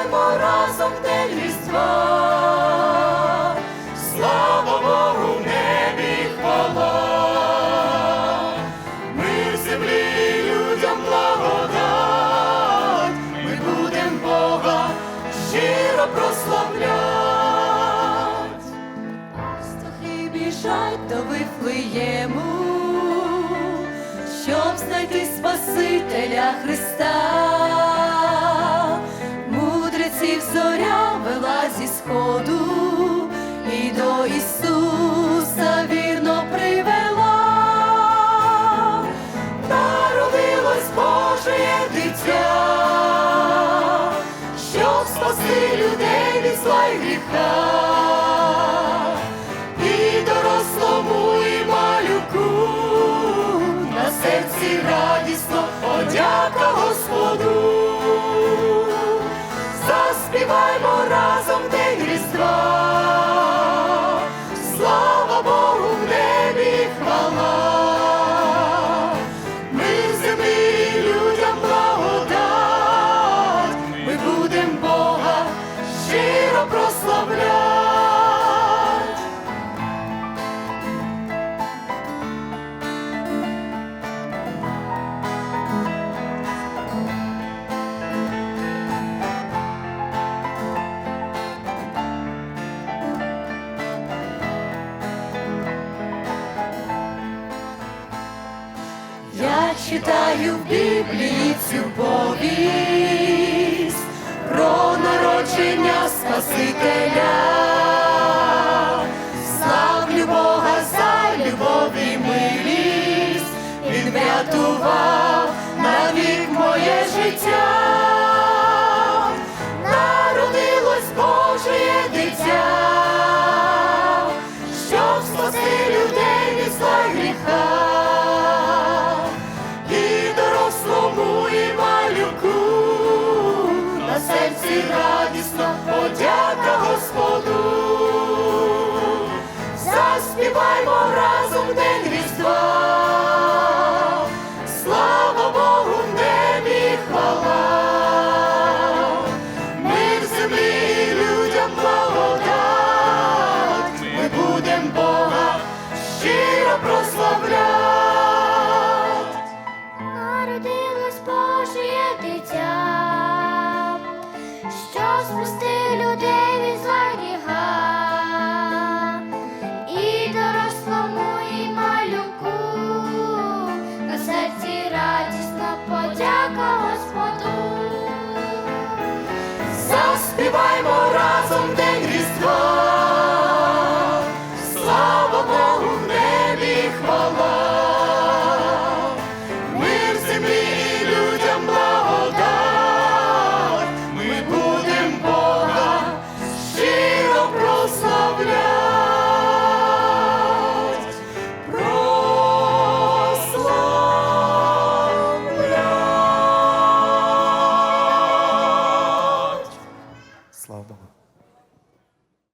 заспіваймо разом в день Різдва. Слава Богу, в небі хвала, мир землі людям благодать, ми будем Бога щиро прославлять. Пастухи біжать до Вифлеєму, щоб знайти Спасителя Христа. Сходу і до Ісуса вірно привела. Народилось Божє дитя, щоб спасти людей від зла й гріха. Читаю в Біблії цю повість про народження Спасителя. Славлю Бога за любов і милість, Він врятував день